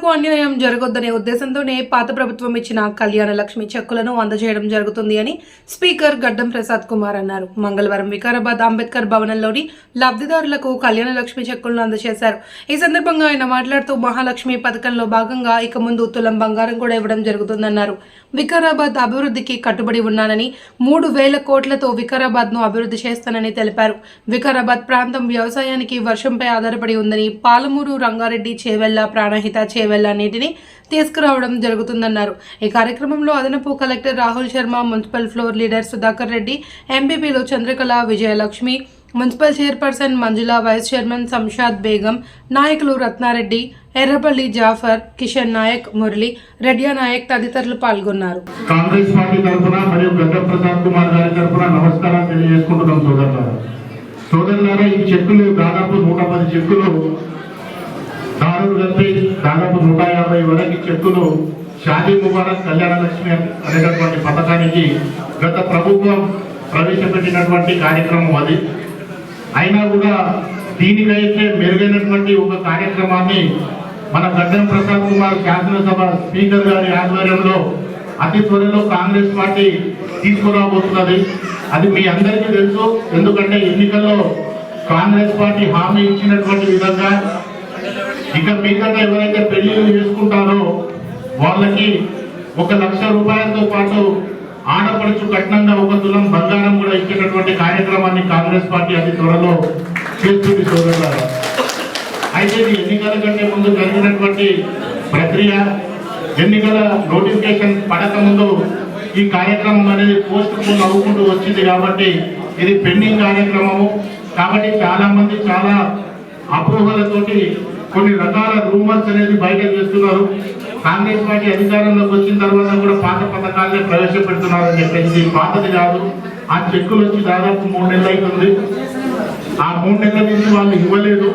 పేదలకు అన్యాయం జరగొద్దనే ఉద్దేశంతోనే పాత ప్రభుత్వం ఇచ్చిన కళ్యాణ లక్ష్మి చెక్కులను అందజేయడం జరుగుతుంది అని స్పీకర్ గడ్డం ప్రసాద్ కుమార్ అన్నారు. మంగళవారం వికారాబాద్ అంబేద్కర్ భవనంలోని లబ్ధిదారులకు కళ్యాణ లక్ష్మి చెక్కులను అందజేశారు. ఈ సందర్భంగా ఆయన మాట్లాడుతూ మహాలక్ష్మి పథకంలో భాగంగా ఇక ముందు తులం బంగారం కూడా ఇవ్వడం జరుగుతుందన్నారు. వికారాబాద్ అభివృద్ధికి కట్టుబడి ఉన్నానని మూడు వేల కోట్లతో వికారాబాద్ను అభివృద్ధి చేస్తానని తెలిపారు. వికారాబాద్ ప్రాంతం వ్యవసాయానికి వర్షంపై ఆధారపడి ఉందని పాలమూరు రంగారెడ్డి చేవెళ్ళ ప్రాణహిత చేవెళ్ళ నీటిని తీసుకురావడం జరుగుతుందన్నారు. ఈ కార్యక్రమంలో అదనపు collector Rahul Sharma municipal floor leader Sudhakar Reddy ఎంపీపీలు Chandrakala Vijayalakshmi municipal chairperson Manjula vice chairman Samshad Begum నాయకులు రత్నారెడ్డి ఎర్రపల్లి జాఫర్ కిషన్ నాయక్ మురళి రెడ్యా నాయక్ తదితరులు పాల్గొన్నారు. కాంగ్రెస్ పార్టీ తరఫున మరియు గడ్డ ప్రసాద్ కుమార్ గారి తరఫున నమస్కారం తెలియజేసుకుంటున్నాం సోదరులారా. సోదరులారా ఈ చెక్కులు దాదాపు నూట పది చెక్కులు దారులు కలిపి దాదాపు నూట యాభై వరకు చెక్కులు షాదీ ముబారక్ కళ్యాణ లక్ష్మి అనేటటువంటి పథకానికి గత ప్రభుత్వం ప్రవేశపెట్టినటువంటి కార్యక్రమం అది. అయినా కూడా దీనికైతే మెరుగైనటువంటి ఒక కార్యక్రమాన్ని మన గడ్డం ప్రసాద్ కుమార్ శాసనసభ స్పీకర్ గారి ఆధ్వర్యంలో అతి త్వరలో కాంగ్రెస్ పార్టీ తీసుకురాబోతున్నది. అది మీ అందరికీ తెలుసు. ఎందుకంటే ఎన్నికల్లో కాంగ్రెస్ పార్టీ హామీ ఇచ్చినటువంటి విధంగా ఇంకా మిగతా ఎవరైతే పెళ్ళిళ్ళు చేసుకుంటారో వాళ్ళకి ఒక లక్ష రూపాయలతో పాటు ఆడపడుచు కట్నంగా ఒక తులం బంగారం కూడా ఇచ్చేటటువంటి కార్యక్రమాన్ని కాంగ్రెస్ పార్టీ అతి త్వరలో చేస్తుంది సోదరులారా అయితే ఇది ఎన్నికల కంటే ముందు జరిగినటువంటి ప్రక్రియ ఎన్నికల నోటిఫికేషన్ పడక ముందు ఈ కార్యక్రమం అనేది పోస్ట్ పోన్ అవ్వుకుంటూ వచ్చింది కాబట్టి ఇది పెండింగ్ కార్యక్రమము. కాబట్టి చాలా మంది చాలా అపోహలతోటి కొన్ని రకాల రూమర్స్ అనేది బయట చేస్తున్నారు. కాంగ్రెస్ పార్టీ అధికారంలోకి వచ్చిన తర్వాత కూడా పాత పథకాలనే ప్రవేశపెడుతున్నారని చెప్పేసి పాతది కాదు. ఆ చెక్కులు వచ్చి దాదాపు మూడు నెలలు అవుతుంది. ఆ మూడు నెలల నుంచి వాళ్ళు ఇవ్వలేదు.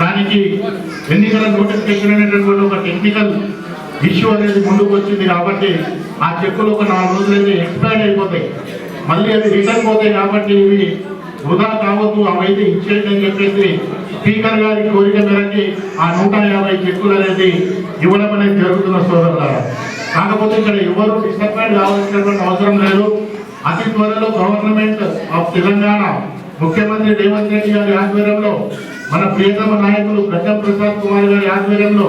దానికి ఎన్నికల నోటిఫికేషన్ అనేటటువంటి ఒక టెక్నికల్ ఇష్యూ అనేది ముందుకు వచ్చింది కాబట్టి ఆ చెక్కులు ఒక నాలుగు రోజులైతే ఎక్స్పైర్ అయిపోతాయి. మళ్ళీ అది రిటర్న్ పోతాయి కాబట్టి ఇవి వృధా కావద్దు అవైతే ఇచ్చేయండి అని చెప్పేసి స్పీకర్ గారి కోరిక మేరకి ఆ నూట యాభై చెక్కులు అనేది ఇవ్వడం అనేది జరుగుతున్న సోదరులారా. కాకపోతే ఇక్కడ ఎవరు డిసప్పాయింట్ కావాల్సినటువంటి అవసరం లేదు. అతి త్వరలో గవర్నమెంట్ ఆఫ్ తెలంగాణ ముఖ్యమంత్రి రేవంత్ రెడ్డి గారి ఆధ్వర్యంలో మన ప్రియతమ నాయకులు గడ్డం ప్రసాద్ కుమార్ గారి ఆధ్వర్యంలో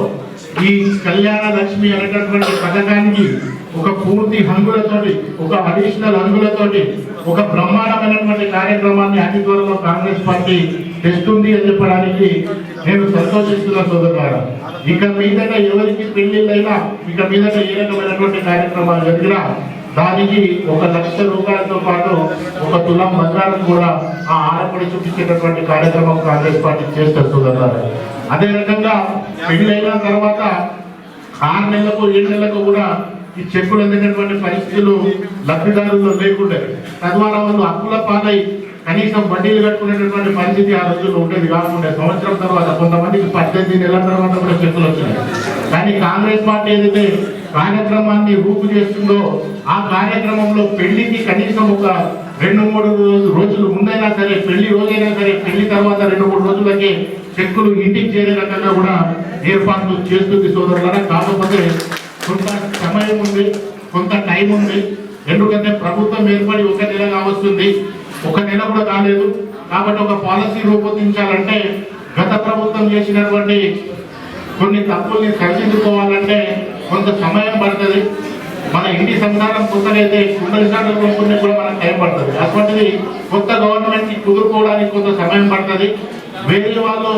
ఈ కళ్యాణ లక్ష్మి అనేటటువంటి పథకానికి ఒక పూర్తి హంగులతోటి ఒక అడిషనల్ హంగులతోటి ఒక బ్రహ్మాండమైనటువంటి కార్యక్రమాన్ని అతి త్వరలో కాంగ్రెస్ పార్టీ తెస్తుంది అని చెప్పడానికి నేను సంతోషిస్తున్న సోదరులారా. ఇక మీదట ఎవరికి పెళ్ళిళ్ళైనా ఇక మీదట ఏ రకమైనటువంటి కార్యక్రమాలు జరిగినా దానికి ఒక లక్ష రూపాయలతో పాటు ఒక తులం బంగారం కూడా ఆ ఆడపడి చూపించేటటువంటి కార్యక్రమం కాంగ్రెస్ పార్టీ చేస్తారు సోదరులారా. అదే రకంగా అయిన తర్వాత ఆరు నెలలకు ఏడు నెలలకు కూడా ఈ చెక్కులు అందినటువంటి పరిస్థితులు లబ్ధిదారుల్లో లేకుండా. తద్వారా వాళ్ళు అప్పుల పాలై కనీసం వడ్డీలు కట్టుకునేటటువంటి పరిస్థితి ఆ రోజుల్లో ఉండేది కాకుండా సంవత్సరం తర్వాత కొంతమందికి పద్దెనిమిది నెలల తర్వాత కూడా చెక్కులు వచ్చినాయి. కానీ కాంగ్రెస్ పార్టీ ఏదైతే కార్యక్రమాన్ని రూపు చేస్తుందో ఆ కార్యక్రమంలో పెళ్ళికి కనీసం ఒక రెండు మూడు రోజులు ముందైనా సరే పెళ్ళి రోజైనా సరే పెళ్ళి తర్వాత రెండు మూడు రోజులకి చెక్కులు ఇంటికి చేరే రకంగా కూడా ఏర్పాట్లు చేస్తుంది సోదరులారా. కాకపోతే కొంత సమయం ఉంది కొంత టైం ఉంది. ఎందుకంటే ప్రభుత్వం ఏర్పడి ఒక నెల కావస్తుంది ఒక నెల కూడా కాలేదు. కాబట్టి ఒక పాలసీ రూపొందించాలంటే గత ప్రభుత్వం చేసినటువంటి కొన్ని తప్పుల్ని సరిదిద్దుకోవాలంటే కొంత సమయం పడుతుంది. మన ఇంటి సంసారం కొత్తగా కుండలిసార్లు కొనుక్కునే కూడా మనకు టైం పడుతుంది. అటువంటిది కొత్త గవర్నమెంట్కి కుదురుకోవడానికి కొంత సమయం పడుతుంది. వేరే వాళ్ళు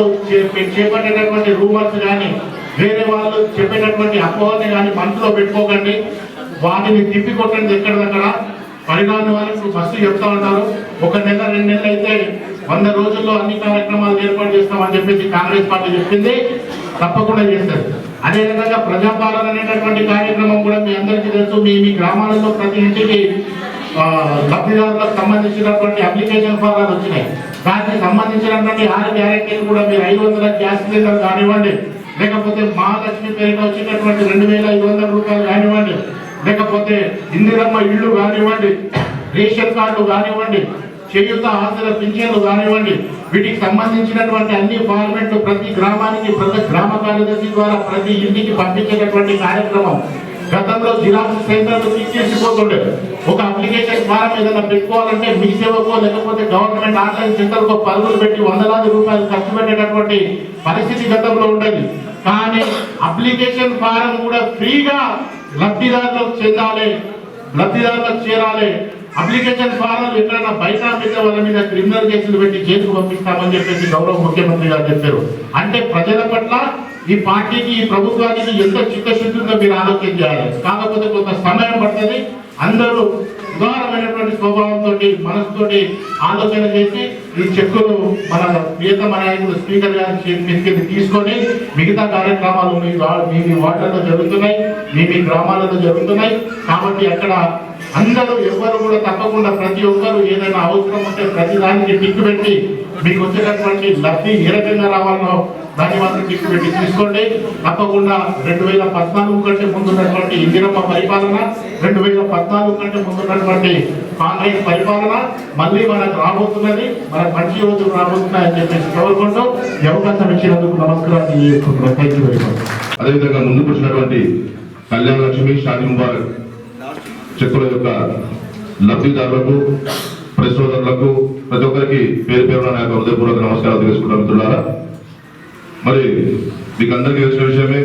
చేపట్టేటటువంటి రూమర్స్ కానీ వేరే వాళ్ళు చెప్పేటటువంటి అపోహల్ని కానీ మనసులో పెట్టుకోకండి. వాటిని తిప్పి కొట్టండి దగ్గర. పరిణామం వాళ్ళకు ఫస్ట్ చెప్తా ఉంటారు. ఒక నెల రెండు నెలలు అయితే వంద రోజుల్లో అన్ని కార్యక్రమాలు ఏర్పాటు చేస్తామని చెప్పేసి కాంగ్రెస్ పార్టీ చెప్పింది. తప్పకుండా చేస్తారు. అదే విధంగా ప్రజాపాలన అనేటటువంటి కార్యక్రమం కూడా మీ అందరికీ తెలుసు. మీ మీ గ్రామాలలో ప్రతి ఇంటికి లబ్ధిదారులకు సంబంధించినటువంటి అప్లికేషన్ ఫారాలు వచ్చినాయి. దానికి సంబంధించినటువంటి ఆరు గ్యారెంటీలు కూడా మీరు ఐదు వందల గ్యాస్ సిలిండర్ కానివ్వండి. లేకపోతే మహాలక్ష్మి పేరిట వచ్చేటటువంటి రెండు వేల ఐదు వందల రూపాయలు కానివ్వండి లేకపోతే ఇందిరమ్మ ఇళ్ళు కానివ్వండి రేషన్ కార్డు కానివ్వండి చేయుత ఆస్తుల పింఛన్లు కానివ్వండి వీటికి సంబంధించినటువంటి అన్ని ఫార్మెట్లు ప్రతి గ్రామానికి ప్రతి గ్రామ కార్యదర్శి ద్వారా ప్రతి ఇంటికి పంపించేటటువంటి కార్యక్రమం గతంలో జిరాక్స్ సెంటర్లు తీసేసిపోతుండే. ఒక అప్లికేషన్ ఫారం ఏదైనా పెట్టుకోవాలంటే మీ సేవకో లేకపోతే గవర్నమెంట్ ఆన్లైన్ సెంటర్కో పరుగులు పెట్టి వందలాది రూపాయలు ఖర్చు పెట్టేటటువంటి పరిస్థితి గతంలో ఉండేది. కానీ అప్లికేషన్ ఫారం కూడా ఫ్రీగా లబ్ధిదారులకు చెందాలి లబ్ధిదారులకు చేరాలి. అప్లికేషన్ ఫారాలు ఎక్కడైనా బయట మీద వాళ్ళ మీద క్రిమినల్ కేసులు పెట్టి జైలుకు పంపిస్తామని చెప్పేసి గౌరవ ముఖ్యమంత్రి గారు చెప్పారు. అంటే ప్రజల పట్ల ఈ పార్టీకి ఈ ప్రభుత్వానికి ఎంత చిత్తశుద్ధి మీరు ఆలోచన చేయాలి? కాకపోతే కొంత సమయం పడుతుంది. అందరూ ఉదారమైనటువంటి స్వభావంతో మనసుతోటి ఆలోచన చేసి ఈ చెక్కులు మన ప్రియతమ నాయకులు స్పీకర్ గారి మీదకి తీసుకొని మిగతా కార్యక్రమాలు మీ మీ మీ వార్డులలో జరుగుతున్నాయి మీ మీ గ్రామాలలో జరుగుతున్నాయి. కాబట్టి అక్కడ అందరూ ఎవరు కూడా తప్పకుండా ప్రతి ఒక్కరు ఏదైనా అవసరం ఉంటే ప్రతి దానికి టిక్ పెట్టి మీకు వచ్చేటటువంటి లబ్ధి ఏ రకంగా రావాలనో దాన్ని మాత్రం పెట్టి తీసుకోండి. తప్పకుండా రెండు వేల పద్నాలుగు కంటే ముందున్నటువంటి ఇందిరమ్మ పరిపాలన రెండు వేల పద్నాలుగు కంటే ముందున్నటువంటి కాంగ్రెస్ పరిపాలన మళ్ళీ మనకు రాబోతున్నది మన మంచి రోజులు రాబోతున్నాయని చెప్పేసి కోరుకుంటూ ఈ అవకాశం ఇచ్చినందుకు నమస్కారం తెలియజేసుకుంటున్నాను థ్యాంక్ యూ వెరీ మచ్ అదేవిధంగా ముందుకు వచ్చినటువంటి కళ్యాణ లక్ష్మి షాది ముబారక్ చెక్కుల యొక్క లబ్ధిదారులకు పరిశోధనలకు ప్రతి ఒక్కరికి పేరు పేరున నా యొక్క హృదయపూర్వక నమస్కారాలు తెలుసుకుంటాం మిత్రులారా మరి మీకు అందరికీ తెలిసిన విషయమే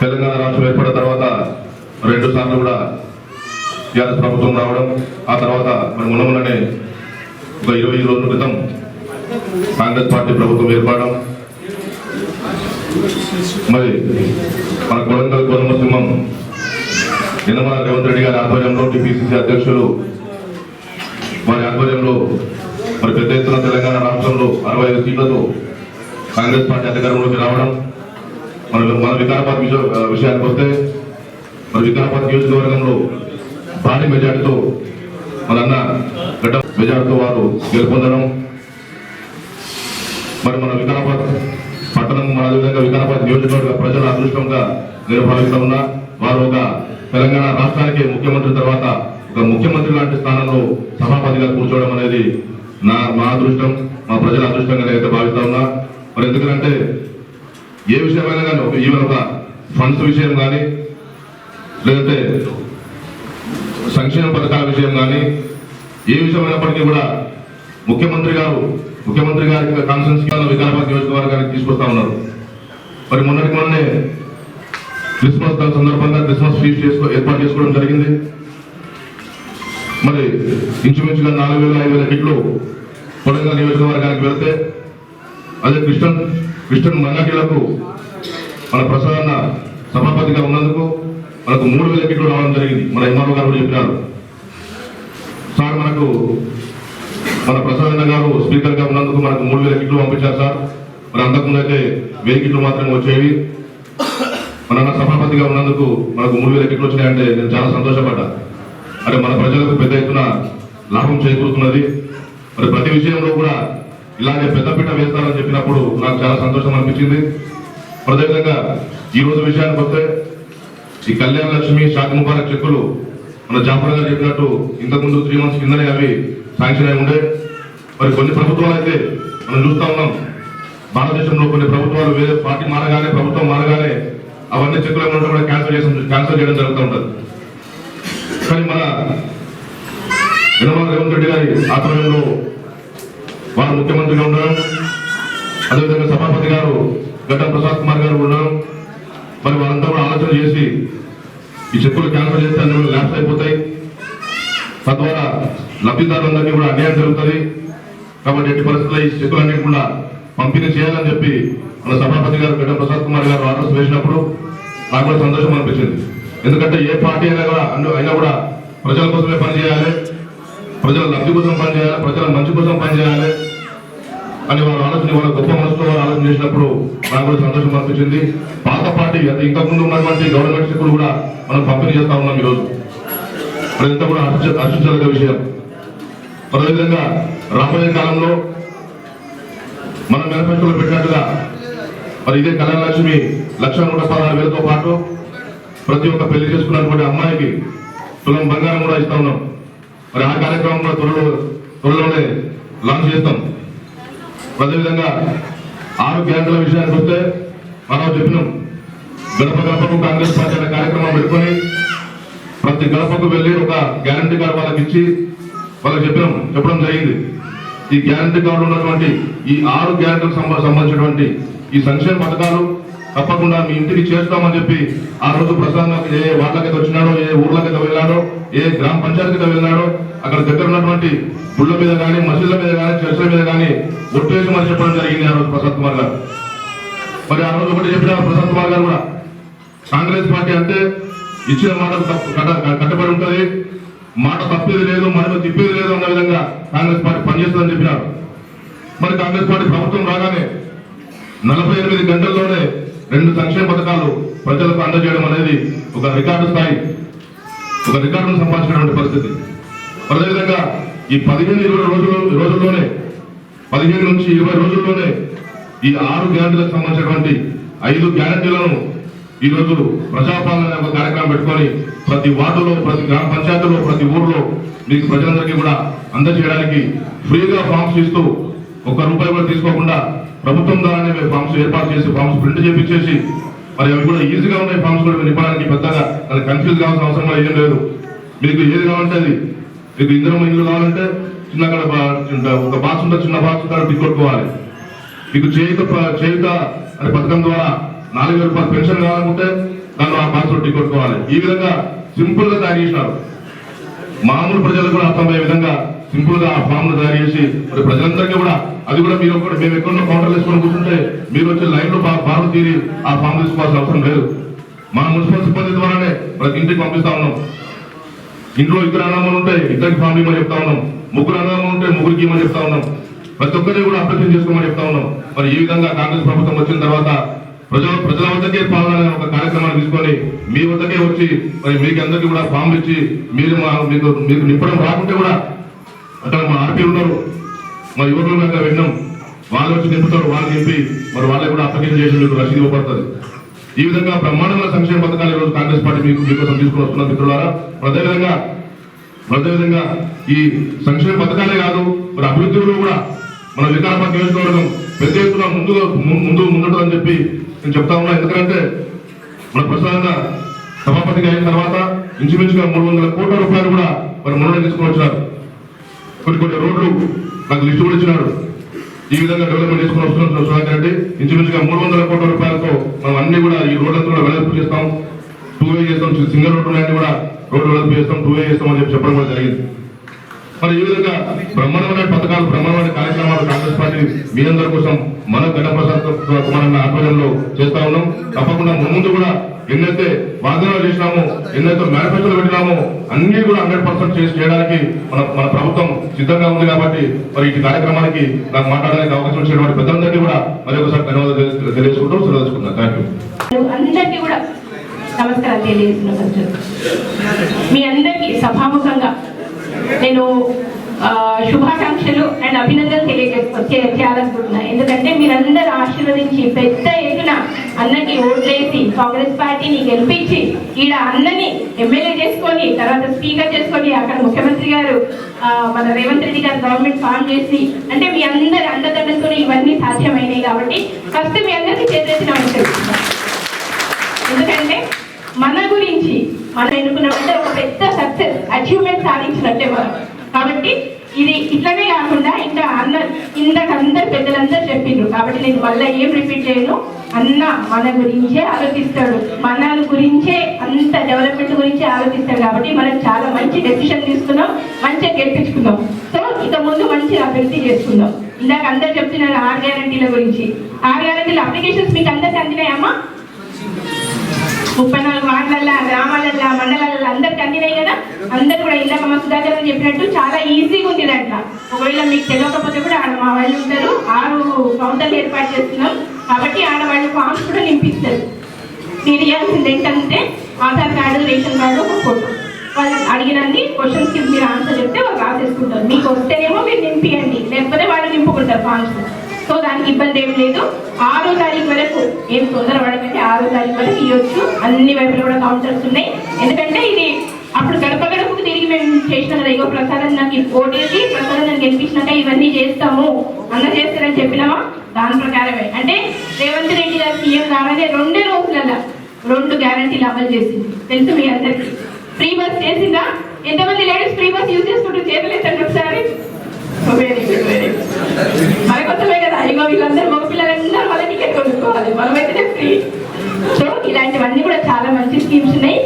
తెలంగాణ రాష్ట్రం ఏర్పడిన తర్వాత రెండు సార్లు కూడా టీఆర్ఎస్ ప్రభుత్వం రావడం ఆ తర్వాత మన మునముననే ఒక ఇరవై రోజుల క్రితం కాంగ్రెస్ పార్టీ ప్రభుత్వం ఏర్పడడం. మరి మన కొడంగల్ కోనమ సింహం యనమల రేవంత్ రెడ్డి గారి ఆధ్వర్యంలో టీపీసీసీ అధ్యక్షులు వారి ఆధ్వర్యంలో మరి పెద్ద ఎత్తున తెలంగాణ రాష్ట్రంలో అరవై ఐదు సీట్లతో కాంగ్రెస్ పార్టీ అధికారంలోకి రావడం మన మన వికారాబాద్ విషయానికి వస్తే మన వికారాబాద్ నియోజకవర్గంలో భారీ మెజార్టీతో మన అన్న గడ్డ మెజార్టీతో వారు గెలుపొందడం మరి మన వికారాబాద్ పట్టణం మన అదేవిధంగా వికారాబాద్ నియోజకవర్గ ప్రజల అదృష్టంగా నేను భావిస్తా ఉన్నా. వారు ఒక తెలంగాణ రాష్ట్రానికి ముఖ్యమంత్రి తర్వాత ఒక ముఖ్యమంత్రి లాంటి స్థానంలో సభాపతిగా కూర్చోవడం అనేది నా మా అదృష్టం మా ప్రజల అదృష్టంగా నేనైతే భావిస్తా ఉన్నా. మరి ఎందుకంటే ఏ విషయమైనా కానీ ఒక ఈవెన్ ఒక ఫండ్స్ విషయం కానీ లేదంటే సంక్షేమ పథకాల విషయం కానీ ఏ విషయమైనప్పటికీ కూడా ముఖ్యమంత్రి గారు ముఖ్యమంత్రి గారి కాన్ఫరెన్స్ వికారాబాద్ నియోజకవర్గానికి తీసుకొస్తా ఉన్నారు. మరి మొన్నటి మొన్నే క్రిస్మస్ దాని సందర్భంగా క్రిస్మస్ ఫీజ్ చేసుకో ఏర్పాటు చేసుకోవడం జరిగింది. మరి ఇంచుమించుగా నాలుగు వేల ఐదు వేల కిట్లు కొడంగల్ నియోజకవర్గానికి వెళ్తే అదే క్రిస్టన్ క్రిస్టన్ మైనార్టీలకు మన ప్రసాదన్న సభాపతిగా ఉన్నందుకు మనకు మూడు వేల కిట్లు రావడం జరిగింది. మన ఎంఆర్ఓ గారు కూడా చెప్పినారు. సార్ మనకు మన ప్రసాదన్న గారు స్పీకర్గా ఉన్నందుకు మనకు మూడు వేల కిట్లు పంపించారు సార్. మరి అంతకుముందు అయితే వెయ్యి కిట్లు మాత్రమే వచ్చేవి. మన అన్న సభాపతిగా ఉన్నందుకు మనకు మూడు వేల కిట్లు వచ్చినాయంటే నేను చాలా సంతోషపడ్డా. అంటే మన ప్రజలకు పెద్ద ఎత్తున లాభం చేకూరుతున్నది. మరి ప్రతి విషయంలో కూడా ఇలాగే పెద్దపీట వేస్తారని చెప్పినప్పుడు నాకు చాలా సంతోషం అనిపించింది. అదేవిధంగా ఈ రోజు విషయానికి వస్తే ఈ కళ్యాణ లక్ష్మి షాక్ ముబారక్ చెక్కులు మన జాఫర్ గారు చెప్పినట్టు ఇంతకుముందు త్రీ మంత్స్ కిందనే అవి శాంక్షన్ అయి ఉండే. మరి కొన్ని ప్రభుత్వాలు అయితే మనం చూస్తా ఉన్నాం. భారతదేశంలో కొన్ని ప్రభుత్వాలు వేరే పార్టీ మారగానే ప్రభుత్వం మారగానే అవన్నీ చెక్కులు ఏమన్నా కూడా క్యాన్సిల్ చేసి క్యాన్సిల్ చేయడం జరుగుతూ ఉంటుంది. కానీ మన యనమల రేవంత్ రెడ్డి గారి ఆధ్వర్యంలో వారు ముఖ్యమంత్రిగా ఉండడం అదేవిధంగా సభాపతి గారు గడ్డం ప్రసాద్ కుమార్ గారు ఉండడం మరి వారంతా కూడా ఆలోచన చేసి ఈ చెక్కులు క్యాన్సల్ చేస్తే అన్ని ల్యాప్స్ అయిపోతాయి. తద్వారా లబ్ధిదారులందరికీ కూడా అన్యాయం జరుగుతుంది. కాబట్టి ఎట్టి పరిస్థితుల్లో ఈ చెక్కులన్నిటి కూడా పంపిణీ చేయాలని చెప్పి మన సభాపతి గారు గడ్డం ప్రసాద్ కుమార్ గారు ఆర్డర్స్ వేసినప్పుడు నాకు కూడా సంతోషం అనిపించింది. ఎందుకంటే ఏ పార్టీ అయినా కూడా అన్ని- అయినా కూడా ప్రజల కోసమే పనిచేయాలి. ప్రజల లబ్ధి కోసం పనిచేయాలి ప్రజల మంచి కోసం పనిచేయాలి. అని మనం ఆలోచన వాళ్ళ గొప్ప మనసుతో ఆలోచన చేసినప్పుడు నాకు కూడా సంతోషం అనిపించింది. పాత పార్టీ అంటే ఇంతకుముందు ఉన్నటువంటి గవర్నమెంట్ చెక్కులు కూడా మనం పంపిణీ చేస్తా ఉన్నాం ఈరోజు. మరి ఇంత కూడా హర్ష- హర్షించదగ్గ విషయం. అదేవిధంగా రాబోయే కాలంలో మన మేనిఫెస్టోలో పెట్టినట్టుగా మరి ఇదే కళ్యాణ లక్ష్మి లక్ష నూట పదహారు వేలతో పాటు ప్రతి ఒక్క పెళ్ళి చేసుకున్నటువంటి అమ్మాయికి తులం బంగారం కూడా ఇస్తా ఉన్నాం. మరి ఆ కార్యక్రమం కూడా త్వరలో త్వరలోనే లాంచ్ చేస్తాం. అదేవిధంగా ఆరు గ్యారెంటీల విషయానికి వస్తే మనం చెప్పినాం గడప గడపకు కాంగ్రెస్ పార్టీ అనే కార్యక్రమం పెట్టుకొని ప్రతి గడపకు వెళ్ళి ఒక గ్యారంటీ కార్డు వాళ్ళకి ఇచ్చి వాళ్ళకి చెప్పినాం చెప్పడం జరిగింది. ఈ గ్యారంటీ కార్డు ఉన్నటువంటి ఈ ఆరు గ్యారంటీలకు సంబంధించినటువంటి ఈ సంక్షేమ పథకాలు తప్పకుండా మీ ఇంటికి చేస్తామని చెప్పి ఆ రోజు ప్రసాదంగా ఏ వాళ్ళకైతే వచ్చినాడో ఏ ఊర్లకైతే వెళ్ళాడో ఏ గ్రామ పంచాయతీకి వెళ్ళాడో అక్కడ దగ్గర ఉన్నటువంటి గుళ్ళ మీద కానీ మసీదుల మీద కానీ చర్చల మీద కానీ ఒట్టేసి మరి చెప్పడం జరిగింది ఆ రోజు ప్రసాద్ కుమార్ గారు. మరి ఆ రోజు ఒకటి చెప్పిన ప్రసాద్ కుమార్ గారు కూడా. కాంగ్రెస్ పార్టీ అంటే ఇచ్చిన మాట కట్ట- కట్టబడి ఉంటుంది. మాట తప్పేది లేదు మాట తిప్పేది లేదు అన్న విధంగా కాంగ్రెస్ పార్టీ పనిచేస్తుందని చెప్పినారు. మరి కాంగ్రెస్ పార్టీ ప్రభుత్వం రాగానే నలభై ఎనిమిది గంటల్లోనే రెండు సంక్షేమ పథకాలు ప్రజలకు అందజేయడం అనేది ఒక రికార్డు స్థాయి ఒక రికార్డును సంపాదించినటువంటి పరిస్థితి. అదేవిధంగా ఈ పదిహేను ఇరవై రోజులు రోజుల్లోనే పదిహేను నుంచి ఇరవై రోజుల్లోనే ఈ ఆరు గ్యారంటీలకు సంబంధించినటువంటి ఐదు గ్యారంటీలను ఈ ప్రజాపాలన ఒక కార్యక్రమం పెట్టుకొని ప్రతి వార్డులో ప్రతి గ్రామ పంచాయతీలో ప్రతి ఊర్లో మీకు ప్రజలందరికీ కూడా అందజేయడానికి ఫ్రీగా ఫామ్స్ ఇస్తూ ఒక్క రూపాయి కూడా తీసుకోకుండా ప్రభుత్వం ద్వారానే మేము ఫామ్స్ ఏర్పాటు చేసి ఫామ్స్ ప్రింట్ చేపించేసి మరి అవి కూడా ఈజీగా ఉన్నాయి ఫామ్స్ కూడా మీరు నింపడానికి పెద్దగా అది కన్ఫ్యూజ్ కావాల్సిన అవసరం కూడా ఏం లేదు. మీకు ఏది కావాలంటే అది. మీకు ఇందిరం ఇల్లు కావాలంటే చిన్న ఒక బాక్స్ ఉంటుంది చిన్న బాక్స్ ఉంటుంది టిక్ కొట్టుకోవాలి. మీకు చేయుత చేయుత అనే పథకం ద్వారా నాలుగు వేల రూపాయలు పెన్షన్ కావాలనుకుంటే దానిలో ఆ బాక్స్ టిక్ కొట్టుకోవాలి. ఈ విధంగా సింపుల్గా తయారు చేసినారు. మామూలు ప్రజలకు కూడా అర్థమయ్యే విధంగా సింపుల్గా ఆ ఫామ్ తయారు చేసి మరి ప్రజలందరికీ కూడా అది కూడా మీరు ఒకటి మేము ఎక్కడో కౌంటర్ వేసుకొని కూర్చుంటే మీరు వచ్చి లైన్లో బా- తీరి ఆ ఫామ్ తీసుకోవాల్సిన అవసరం లేదు. మన మున్సిపల్ సిబ్బంది ద్వారానే ప్రతి ఇంటికి పంపిస్తా ఉన్నాం. ఇంట్లో ఇద్దరు అన్నమ్మలు ఉంటే ఇద్దరికి ఫామ్ ఇవ్వమని చెప్తా ఉన్నాం. ముగ్గురు అన్నమ్మలు ఉంటే ముగ్గురికి ఇవ్వమని చెప్తా ఉన్నాం. ప్రతి ఒక్కరిని కూడా అప్రచం చేసుకోమని చెప్తా ఉన్నాం. మరి ఈ విధంగా కాంగ్రెస్ ప్రభుత్వం వచ్చిన తర్వాత ప్రజల ప్రజల వద్దకే పాలన ఒక కార్యక్రమాన్ని తీసుకొని మీ వద్దకే వచ్చి మరి మీకు అందరికీ కూడా ఫామ్ ఇచ్చి మీరు మీకు మీకు నింపడం రాకుంటే కూడా అక్కడ మా ఆర్పీ ఉన్నారు. మా యువకులు కనుక విన్నాం. వాళ్ళు వచ్చి నింపుతారు వాళ్ళు నింపి మరి వాళ్ళకి కూడా అప్లికేషన్ చేసిన మీకు రసీదు ఇవ్వబడుతుంది. ఈ విధంగా బ్రహ్మాండమైన సంక్షేమ పథకాలు ఈరోజు కాంగ్రెస్ పార్టీ మీకు మీకోసం తీసుకుని వస్తున్న మిత్రులారా అదేవిధంగా అదేవిధంగా ఈ సంక్షేమ పథకాలే కాదు మరి అభివృద్ధిలో కూడా మన వికారాబాద్ నియోజకవర్గం పెద్ద ఎత్తున ముందు ముందు ముందుంటుందని చెప్పి నేను చెప్తా ఉన్నా. ఎందుకంటే మన ప్రసాదంగా సభాపతిగా అయిన తర్వాత ఇంచుమించుగా మూడు వందల కోట్ల రూపాయలు కూడా మరి మొన్న తీసుకుని వచ్చినారు కొన్ని కొన్ని రోడ్లు నాకు లిస్టు కూడా ఇచ్చినాడు ఈ విధంగా డెవలప్మెంట్ చేసుకుని వస్తున్నాం సుధాకర్ రెడ్డి ఇంచుమించుగా మూడు వందల కోట్ల రూపాయలతో మనం అన్ని కూడా ఈ రోడ్లంతా కూడా వెడల్పు చేస్తాం. టూ వే చేస్తాం సింగిల్ రోడ్డు ఉన్నాయని కూడా రోడ్లు వెడల్పు చేస్తాం టూ వే చేస్తాం అని చెప్పి చెప్పడం కూడా జరిగింది. మరి ఈ విధంగా బ్రహ్మాండమైన పథకాలు బ్రహ్మాండమైన కార్యక్రమాలు కాంగ్రెస్ పార్టీ మీ అందరి కోసం మన గణప్రసాద్ కుమారన్న ఆధ్వర్యంలో చేస్తా ఉన్నాం. తప్పకుండా ముందు కూడా ఎన్నైతే వాగ్దానాలు చేసినామో ఎన్నైతే మేనిఫెస్టోలు పెట్టినామో అన్ని కూడా హండ్రెడ్ పర్సెంట్ చేసి చేయడానికి మన మన ప్రభుత్వం సిద్ధంగా ఉంది కాబట్టి మరి ఈ కార్యక్రమానికి నాకు మాట్లాడడానికి అవకాశం ఇచ్చినటువంటి పెద్దలందరికీ కూడా మరి ఒకసారి ధన్యవాదాలు తెలియ- తెలియజేసుకుంటూ థ్యాంక్ యూ అందరికీ కూడా నమస్కారం మీ అందరికీ సభాముఖంగా నేను శుభాకాంక్షలు అండ్ అభినందనలు తెలియజేసుకో చేయాలనుకుంటున్నాను ఎందుకంటే మీరందరూ ఆశీర్వదించి పెద్ద ఎత్తున అన్నకి ఓట్లేసి కాంగ్రెస్ పార్టీని గెలిపించి ఈడ అన్నని ఎమ్మెల్యే చేసుకొని తర్వాత స్పీకర్ చేసుకొని అక్కడ ముఖ్యమంత్రి గారు మన రేవంత్ రెడ్డి గారు గవర్నమెంట్ ఫామ్ చేసి అంటే మీ అందరి అండదండతో ఇవన్నీ సాధ్యమైనాయి కాబట్టి ఫస్ట్ మీ అందరికీ చేసేసిన ఎందుకంటే మన గురించి మనం ఎన్నుకున్నట్టే ఒక పెద్ద సక్సెస్ అచీవ్మెంట్ సాధించినట్టే మనం. కాబట్టి ఇది ఇట్లనే కాకుండా ఇంకా అన్న ఇందాక అందరు పెద్దలందరూ చెప్పిండ్రు. కాబట్టి నేను మళ్ళీ ఏం రిపీట్ చేయను? అన్న మన గురించే ఆలోచిస్తాడు. మన గురించే అంత డెవలప్మెంట్ గురించే ఆలోచిస్తాడు కాబట్టి మనం చాలా మంచి డెసిషన్ తీసుకున్నాం మంచిగా గెలిపించుకున్నాం. సో ఇక ముందు మంచి అభివృద్ధి చేసుకుందాం. ఇందాక అందరు చెప్తున్నారు ఆర్ గ్యారంటీల గురించి. ఆర్ గ్యారంటీల అప్లికేషన్స్ మీకు అందరికి అందినాయమ్మా ముప్పై నాలుగు వార్డులల్లో గ్రామాలల్లా మండలాలలో అందరికి అందినాయి కదా? అందరు కూడా ఇందాక మా సుధాకర్ గారు చెప్పినట్టు చాలా ఈజీగా ఉంది దాంట్లో ఒకవేళ మీకు తెలియకపోతే కూడా ఆడ మా వాళ్ళు ఉంటారు. ఆరు కౌంటర్లు ఏర్పాటు చేస్తున్నాం. కాబట్టి ఆడవాళ్ళు ఫామ్స్ కూడా నింపిస్తారు. మీరు ఇవ్వాల్సింది ఏంటంటే ఆధార్ కార్డు రేషన్ కార్డు ఒక ఫోటో. వాళ్ళు అడిగినండి క్వశ్చన్స్కి మీరు ఆన్సర్ చెప్తే వాళ్ళు రాసేసుకుంటారు. మీకు వస్తేనేమో మీరు నింపియండి. లేకపోతే వాళ్ళు నింపుకుంటారు ఫామ్స్. సో దానికి ఇబ్బంది ఏం లేదు. ఆరో తారీఖు వరకు ఏం తొందర పడకండి ఆరో తారీఖు వరకు ఇవ్వచ్చు అన్ని వైపులు కూడా కౌంటర్స్ ఉన్నాయి. ఎందుకంటే ఇది అప్పుడు గడప గడపకు తిరిగి మేము చేసిన కదా. ఇగో ప్రసాదం నాకు ఓటేసి ప్రసాదం నాకు గెలిపించినాక ఇవన్నీ చేస్తాము. అన్న చేస్తారని చెప్పినామా? దాని ప్రకారమే. అంటే రేవంత్ రెడ్డి గారు సీఎం కాగానే రెండే రోజులలో రెండు గ్యారంటీలు అమలు చేసింది. తెలుసు మీ అందరికి. ఫ్రీ బస్ చేసిందా? ఎంతమంది లేడీస్ ఫ్రీ బస్ యూజ్ చేసుకుంటూ చేతలేదండి ఒకసారి? వెరీ గుడ్ వెరీ మన కోసమే కదా ఇగో వీళ్ళందరూ మగ పిల్లలందరూ వాళ్ళ టికెట్ కొనుక్కోవాలి. మనమైతే ఫ్రీ సో ఇలాంటివన్నీ కూడా చాలా మంచి స్కీమ్స్ ఉన్నాయి.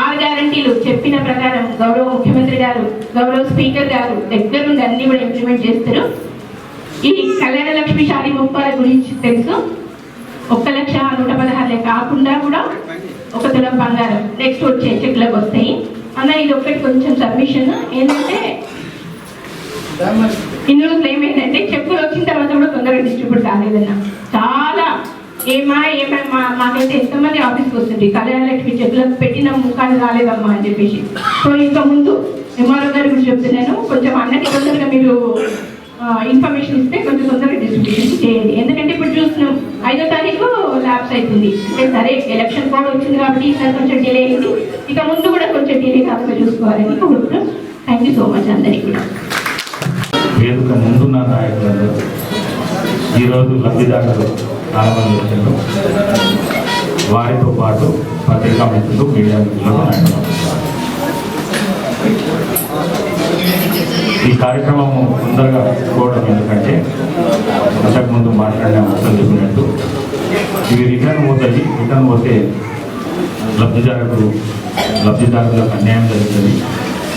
ఆరు గ్యారంటీలు చెప్పిన ప్రకారం గౌరవ ముఖ్యమంత్రి గారు గౌరవ స్పీకర్ గారు దగ్గర నుండి అన్ని కూడా ఇంప్లిమెంట్ చేస్తారు. ఈ కళ్యాణ లక్ష్మి షాదీ ముప్పాల గురించి తెలుసు. ఒక్క లక్ష నూట పదహారులే కాకుండా కూడా ఒక తులం బంగారం. నెక్స్ట్ వచ్చే చెక్లకు వస్తాయి. అన్న ఇది ఒక్కటి కొంచెం సబ్మిషన్ ఏంటంటే ఇన్ని రోజులు ఏమైందంటే చెప్పులు వచ్చిన తర్వాత కూడా తొందరగా డిస్ట్రిబ్యూట్ కాలేదన్న. చాలా ఏమా ఏమా మా మాకైతే ఎంతమంది ఆఫీస్కి వస్తుంది కళ్యాణ చెప్పులకు పెట్టిన ముఖాలు రాలేదమ్మా అని చెప్పేసి. సో ఇంకా ముందు ఎంఆర్ఓ గారి గురించి చెప్తున్నాను. కొంచెం అన్నకి తొందరగా మీరు ఇన్ఫర్మేషన్ ఇస్తే కొంచెం తొందరగా డిస్ట్రిబ్యూషన్ చేయండి. ఎందుకంటే ఇప్పుడు చూస్తున్నాం ఐదో తారీఖు ల్యాబ్స్ అవుతుంది అంటే సరే ఎలక్షన్ కూడా వచ్చింది కాబట్టి ఈసారి కొంచెం డిలే అయింది. ఇక ముందు కూడా కొంచెం డిలే కాకుండా చూసుకోవాలని కోరుతున్నాం థ్యాంక్ యూ సో మచ్ అందరికీ. కూడా వేదిక ముందున్న నాయకులందరూ ఈరోజు లబ్ధిదారులు ఆనందం చేశారు వారితో పాటు పత్రికా మిత్రులు మీడియా మిత్రులు ఈ కార్యక్రమము తొందరగా చూడడం ఎందుకంటే అంతకుముందు మాట్లాడిన మొత్తం చెప్పినట్టు ఇవి రిటర్న్ పోతాయి రిటర్న్ పోతే లబ్ధిదారులు లబ్ధిదారులకు అన్యాయం జరుగుతుంది.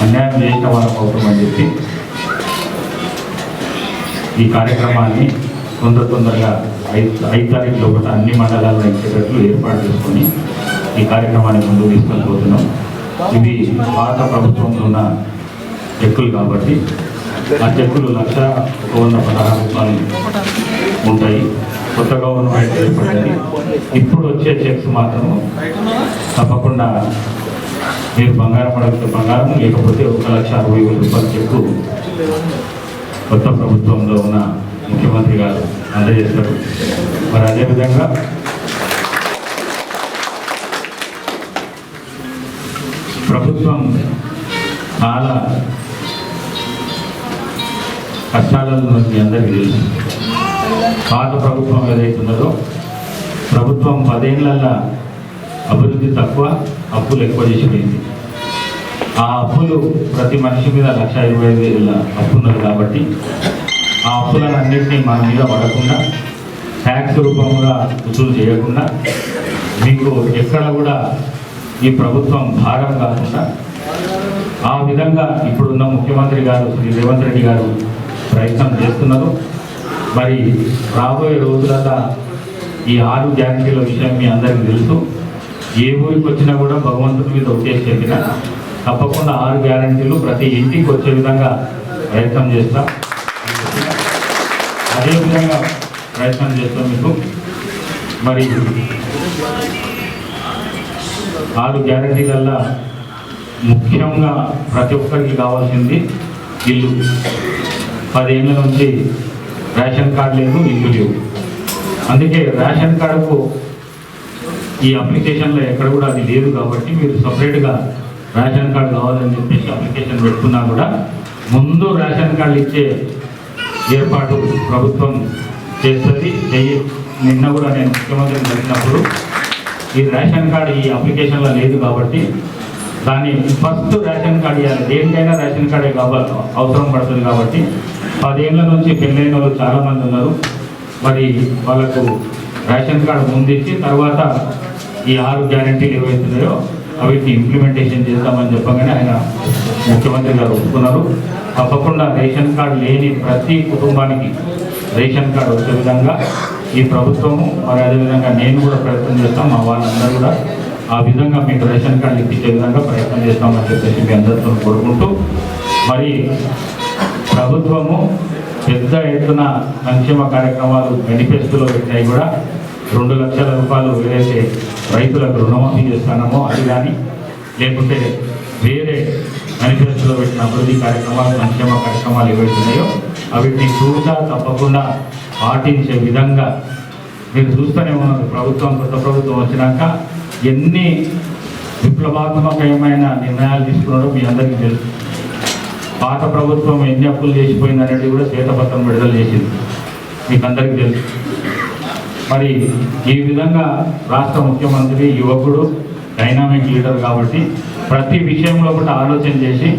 అన్యాయం చేసిన వాళ్ళకు అని చెప్పి ఈ కార్యక్రమాన్ని తొందర తొందరగా ఐదు ఐదు తారీఖు లోపల అన్ని మండలాల్లో ఇచ్చేటట్లు ఏర్పాటు చేసుకొని ఈ కార్యక్రమాన్ని ముందుకు తీసుకొని పోతున్నాం భారత ప్రభుత్వంలో ఉన్న చెక్కులు కాబట్టి ఆ చెక్కులు లక్ష ఒక వంద పదహారు రూపాయలు ఉంటాయి. కొత్త గవర్నమెంట్ ఏర్పడింది. ఇప్పుడు వచ్చే చెక్స్ మాత్రం తప్పకుండా మీరు బంగారం అడిగితే బంగారం లేకపోతే ఒక లక్ష అరవై వేల రూపాయల చెక్కు కొత్త ప్రభుత్వంలో ఉన్న ముఖ్యమంత్రి గారు అందజేస్తారు. మరి అదేవిధంగా ప్రభుత్వం చాలా కష్టాలలో మీ అందరికీ తెలుసు. పాత ప్రభుత్వం ఏదైతున్నదో ప్రభుత్వం పదేళ్ళలో అభివృద్ధి తక్కువ అప్పులు ఎక్కువ చేసిపోయింది ఆ అప్పులు ప్రతి మనిషి మీద లక్ష ఇరవై ఐదు వేల అప్పు ఉన్నది కాబట్టి ఆ అప్పులన్నింటినీ మన మీద పడకుండా ట్యాక్స్ రూపంగా వసూలు చేయకుండా మీకు ఎక్కడ కూడా ఈ ప్రభుత్వం భారం కాకుండా ఆ విధంగా ఇప్పుడున్న ముఖ్యమంత్రి గారు శ్రీ రేవంత్ రెడ్డి గారు ప్రయత్నం చేస్తున్నారు. మరి రాబోయే రోజులలో ఈ ఆరు గ్యారంటీల విషయం మీ అందరికీ తెలుసు. ఏ ఊరికి వచ్చినా కూడా భగవంతుడి మీద ఒకే చెప్పిన తప్పకుండా ఆరు గ్యారంటీలు ప్రతి ఇంటికి వచ్చే విధంగా ప్రయత్నం చేస్తాం. అదే విధంగా ప్రయత్నం చేస్తాం మీకు. మరి ఆరు గ్యారంటీలల్లా ముఖ్యంగా ప్రతి ఒక్కరికి కావాల్సింది ఇల్లు. పదేళ్ళ నుంచి రేషన్ కార్డు లేదు ఇల్లు లేవు. అందుకే రేషన్ కార్డుకు ఈ అప్లికేషన్లో ఎక్కడ కూడా అది లేదు కాబట్టి మీరు సపరేట్గా రేషన్ కార్డు కావాలని చెప్పేసి అప్లికేషన్ పెట్టుకున్నా కూడా ముందు రేషన్ కార్డు ఇచ్చే ఏర్పాటు ప్రభుత్వం చేస్తుంది. చెయ్యి నిన్న కూడా నేను ముఖ్యమంత్రిని కలిగినప్పుడు ఈ రేషన్ కార్డు ఈ అప్లికేషన్లో లేదు కాబట్టి దాన్ని ఫస్ట్ రేషన్ కార్డు ఇవ్వాలి దేనికైనా రేషన్ కార్డే కావాలి అవసరం పడుతుంది కాబట్టి పదేళ్ళ నుంచి పెళ్ళైన వాళ్ళు చాలామంది ఉన్నారు. మరి వాళ్ళకు రేషన్ కార్డు ముందు ఇచ్చి తర్వాత ఈ ఆరు గ్యారంటీలు ఏవైతున్నాయో అవిటిని ఇంప్లిమెంటేషన్ చేద్దామని చెప్పగానే ఆయన ముఖ్యమంత్రి గారు ఒప్పుకున్నారు. తప్పకుండా రేషన్ కార్డు లేని ప్రతి కుటుంబానికి రేషన్ కార్డు వచ్చే విధంగా ఈ ప్రభుత్వము మరి అదేవిధంగా నేను కూడా ప్రయత్నం చేస్తాం మా వాళ్ళందరూ కూడా ఆ విధంగా మీకు రేషన్ కార్డు ఇప్పించే విధంగా ప్రయత్నం చేస్తామని చెప్పేసి మీ అందరితో కోరుకుంటూ మరి ప్రభుత్వము పెద్ద ఎత్తున సంక్షేమ కార్యక్రమాలు మేనిఫెస్టోలో పెట్టినాయి కూడా. రెండు లక్షల రూపాయలు ఏదైతే రైతులకు రుణమాఫీ చేస్తున్నామో అది కానీ లేకుంటే వేరే మేనిఫెస్టోలో పెట్టిన అభివృద్ధి కార్యక్రమాలు సంక్షేమ కార్యక్రమాలు ఏవైతున్నాయో అవిటిని చూడగా తప్పకుండా పాటించే విధంగా మీరు చూస్తూనే ఉన్నారు. ప్రభుత్వం కొత్త ప్రభుత్వం వచ్చినాక ఎన్ని విప్లవాత్మకమైన నిర్ణయాలు తీసుకున్నారో మీ అందరికీ తెలుసు. పాత ప్రభుత్వం ఎన్ని అప్పులు చేసిపోయింది అనేది కూడా శ్వేతపత్రం విడుదల చేసింది. మీకు అందరికీ తెలుసు. మరి ఈ విధంగా రాష్ట్ర ముఖ్యమంత్రి యువకుడు డైనామిక్ లీడర్ కాబట్టి ప్రతి విషయంలో కూడా ఆలోచన చేసి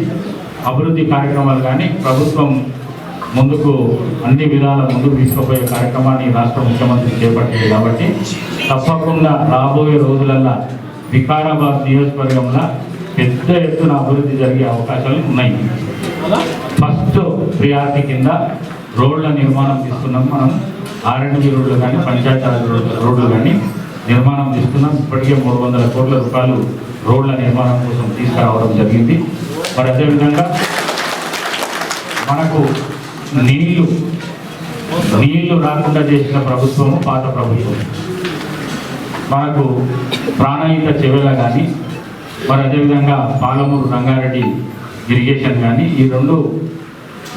అభివృద్ధి కార్యక్రమాలు కానీ ప్రభుత్వం ముందుకు అన్ని విధాల ముందుకు తీసుకుపోయే కార్యక్రమాన్ని రాష్ట్ర ముఖ్యమంత్రి చేపట్టింది కాబట్టి తప్పకుండా రాబోయే రోజులల్లో వికారాబాద్ నియోజకవర్గంలో పెద్ద ఎత్తున అభివృద్ధి జరిగే అవకాశాలు ఉన్నాయి. ఫస్ట్ ప్రియారిటీ కింద రోడ్ల నిర్మాణం తీసుకున్నాం మనం. ఆర్ఎండ్బి రోడ్లు కానీ పంచాయతీరాజ్ రోడ్లు- రోడ్లు కానీ నిర్మాణం తీసుకున్నాం ఇప్పటికే మూడు వందల కోట్ల రూపాయలు రోడ్ల నిర్మాణం కోసం తీసుకురావడం జరిగింది. మరి అదేవిధంగా మనకు నీళ్ళు నీళ్ళు రాకుండా చేసిన ప్రభుత్వము పాత ప్రభుత్వం. మనకు ప్రాణహిత చెవెల కానీ మరి అదేవిధంగా పాలమూరు రంగారెడ్డి ఇరిగేషన్ కానీ ఈ రెండు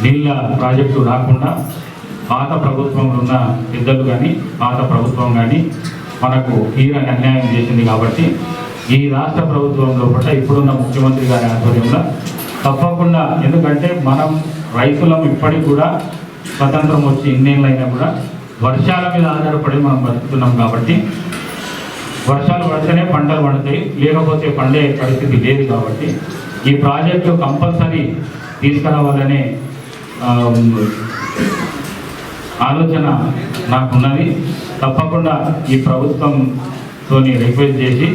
నీళ్ళ ప్రాజెక్టు రాకుండా పాత ప్రభుత్వంలో ఉన్న పెద్దలు కానీ పాత ప్రభుత్వం కానీ మనకు తీరని అన్యాయం చేసింది కాబట్టి ఈ రాష్ట్ర ప్రభుత్వం లోపల ఇప్పుడున్న ముఖ్యమంత్రి గారి ఆధ్వర్యంలో తప్పకుండా ఎందుకంటే మనం రైతులం ఇప్పటికి కూడా స్వతంత్రం వచ్చి ఇన్నేళ్ళైనా కూడా వర్షాల మీద ఆధారపడి మనం బతుకుతున్నాం కాబట్టి వర్షాలు పడితేనే పంటలు పడతాయి లేకపోతే పండే పరిస్థితి లేదు కాబట్టి ఈ ప్రాజెక్టు కంపల్సరీ తీసుకురావాలనే ఆలోచన నాకున్నది. తప్పకుండా ఈ ప్రభుత్వంతో రిక్వెస్ట్ చేసి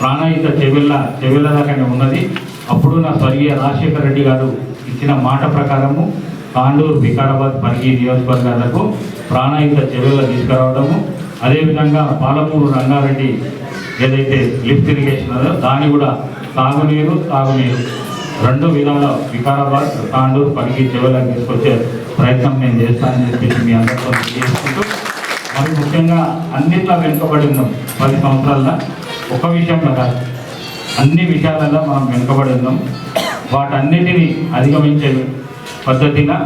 ప్రాణాయిత చెవిళ్ళ చెవిళ్ళ దాకానే ఉన్నది. అప్పుడు నా స్వర్గీయ రాజశేఖర రెడ్డి గారు ఇచ్చిన మాట ప్రకారము తాండూరు వికారాబాద్ పరిగి నియోజకవర్గాలకు ప్రాణాయిత చెవిళ్ళ తీసుకురావడము. అదేవిధంగా పాలమూరు రంగారెడ్డి ఏదైతే లిఫ్ట్ ఇరిగేషన్ ఉందో దాన్ని కూడా తాగునీరు తాగునీరు. రెండు విధాల వికారాబాద్ తాండూరు పరిగి చెవులకు తీసుకొచ్చే ప్రయత్నం నేను చేస్తానని చెప్పేసి మీ అందరితో చేసుకుంటూ మరి ముఖ్యంగా అన్నిట్లో వెనుకబడి ఉన్నాం పది సంవత్సరాల్లో. ఒక విషయంలో కాదు అన్ని విషయాలలో మనం వెనుకబడి ఉన్నాం. వాటన్నిటిని అధిగమించే పద్ధతిగా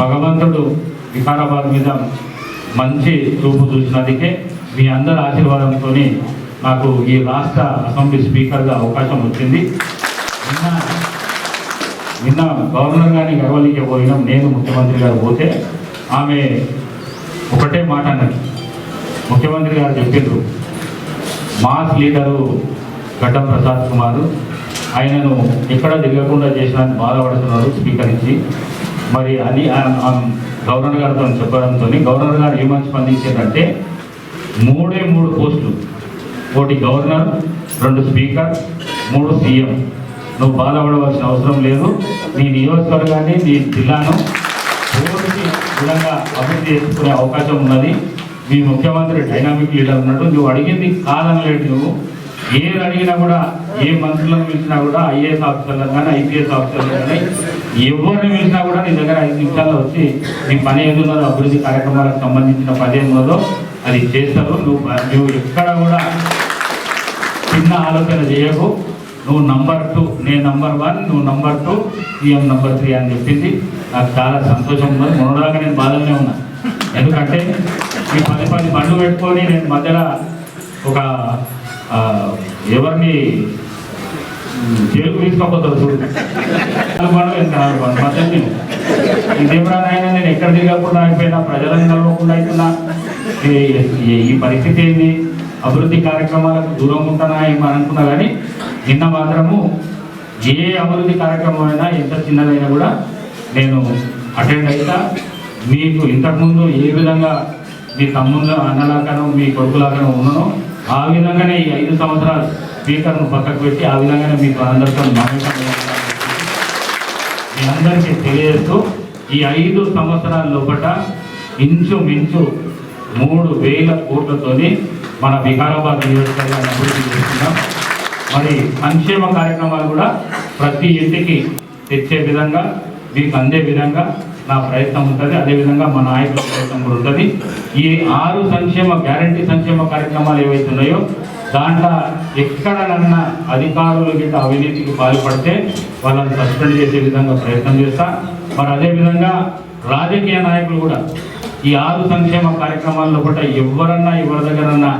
భగవంతుడు వికారాబాద్ మీద మంచి చూపు చూసినందుకే మీ అందరి ఆశీర్వాదంతో నాకు ఈ రాష్ట్ర అసెంబ్లీ స్పీకర్గా అవకాశం వచ్చింది. నిన్న గవర్నర్ గారిని గర్వలికి పోయినాం. నేను ముఖ్యమంత్రి గారు పోతే ఆమె ఒకటే మాట అన్నది. ముఖ్యమంత్రి గారు చెప్పిండ్రు మాస్ లీడరు గడ్డం ప్రసాద్ కుమార్ ఆయనను ఎక్కడ తిరగకుండా చేసిన బాధపడుతున్నాడు స్వీకరించి మరి అని గవర్నర్ గారితో చెప్పడంతో గవర్నర్ గారు ఏమని స్పందించారంటే మూడే మూడు పోస్టులు ఒకటి గవర్నర్ రెండు స్పీకర్ మూడు సీఎం. నువ్వు బాధపడవలసిన అవసరం లేదు. నీ నియోజకవర్గాన్ని నీ జిల్లాను పూర్తి విధంగా అభివృద్ధి చేసుకునే అవకాశం ఉన్నది. మీ ముఖ్యమంత్రి డైనామిక్ లీడర్ ఉన్నాడు నువ్వు అడిగింది కాదనలేదు నువ్వు. ఏది అడిగినా కూడా ఏ మంత్రులను పిలిచినా కూడా ఐఏఎస్ ఆఫీసర్లను కానీ ఐపీఎస్ ఆఫీసర్లను కానీ ఎవరిని పిలిచినా కూడా నీ దగ్గర ఐదు నిమిషాల్లో వచ్చి నీ పని ఏదున్నదో అభివృద్ధి కార్యక్రమాలకు సంబంధించిన పని ఏమున్నదో అది చేస్తారు. నువ్వు నువ్వు ఎక్కడ కూడా చిన్న ఆలోచన చేయకు. నువ్వు నంబర్ టూ నేను నంబర్ వన్ నువ్వు నంబర్ టూ ఈఎం నంబర్ త్రీ అని చెప్పింది. నాకు చాలా సంతోషం ఉన్నది మొన్నదాకా నేను బాధలోనే ఉన్నా. ఎందుకంటే ఈ పది పది పనులు పెట్టుకొని నేను మధ్యలో ఒక ఎవరిని ఉమ్, జైలుకు తీసుకోపోతారు చూడు. నాలుగు ఎంత నాలుగు బండ్లు? మధ్యలో నేను ఎక్కడ తిరగకుండా అయిపోయినా ప్రజలను కలవకుండా అయిపోయినా ఈ- పరిస్థితి ఏంది? అభివృద్ధి కార్యక్రమాలకు దూరం ఉంటానా ఏమని అనుకున్నా కానీ నిన్న మాత్రము ఏ అభివృద్ధి కార్యక్రమం అయినా ఎంత చిన్నదైనా కూడా నేను అటెండ్ అవుతా మీకు ఇంతకుముందు ఏ విధంగా మీ తమ్ముళ్ళు అన్నలాగానో మీ కొడుకులాగానో ఉన్నానో ఆ విధంగానే ఈ ఐదు సంవత్సరాలు స్పీకర్ను పక్కకు పెట్టి ఆ విధంగానే మీకు అందరితో మీ అందరికీ తెలియజేస్తూ ఈ ఐదు సంవత్సరాల లోపల ఇంచుమించు మూడు వేల కోట్లతోని మన వికారాబాద్ నియోజకవర్గాన్ని అభివృద్ధి చేస్తున్నాం. మరి సంక్షేమ కార్యక్రమాలు కూడా ప్రతి ఇంటికి తెచ్చే విధంగా మీకు అందే విధంగా నా ప్రయత్నం ఉంటుంది. అదేవిధంగా మా నాయకుల ప్రయత్నం కూడా ఉంటుంది. ఈ ఆరు సంక్షేమ గ్యారంటీ సంక్షేమ కార్యక్రమాలు ఏవైతే ఉన్నాయో దాంట్లో ఎక్కడనన్నా అధికారులు గిట్ట అవినీతికి పాల్పడితే వాళ్ళని సస్పెండ్ చేసే విధంగా ప్రయత్నం చేస్తా. మరి అదేవిధంగా రాజకీయ నాయకులు కూడా ఈ ఆరు సంక్షేమ కార్యక్రమాల్లో కూడా ఎవరన్నా ఎవరి దగ్గరన్నా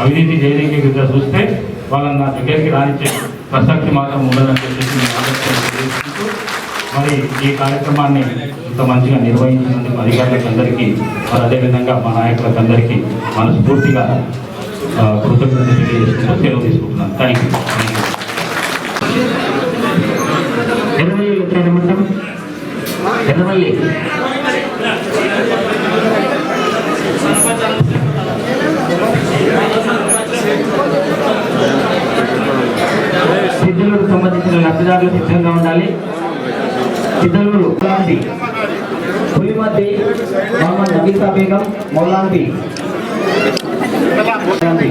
అవినీతి చేయడానికి చూస్తే వాళ్ళని నా దగ్గరికి రానిచ్చే ప్రసక్తి మాత్రం ఉండదని చెప్పేసి నేను అందరికీ మరి ఈ కార్యక్రమాన్ని ఇంత మంచిగా నిర్వహించినందుకు అధికారులకు అందరికీ మరి అదేవిధంగా మా నాయకులకు అందరికీ మనస్ఫూర్తిగా కృతజ్ఞతలు తెలియజేసుకుంటూ సెలవు తీసుకుంటున్నాను. థ్యాంక్ యూ ఎర్రవల్లి ఉత్తరామండం ఎర్రవల్లి సిద్ధులకు సంబంధించిన లబ్ధిదారులు సిద్ధంగా ఉండాలి సిద్ధులు మౌలాంటి పులిమతి మహమ్మద్ నబీసా బేగం మౌలాంతి మౌలాంటి మౌలాంటి.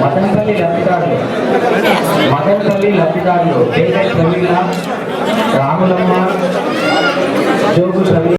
మదనపల్లి లబ్ధిదారులు మదనపల్లి లబ్ధిదారులు పేద ప్రవీణ రాములమ్మ జోగు ప్రవీణ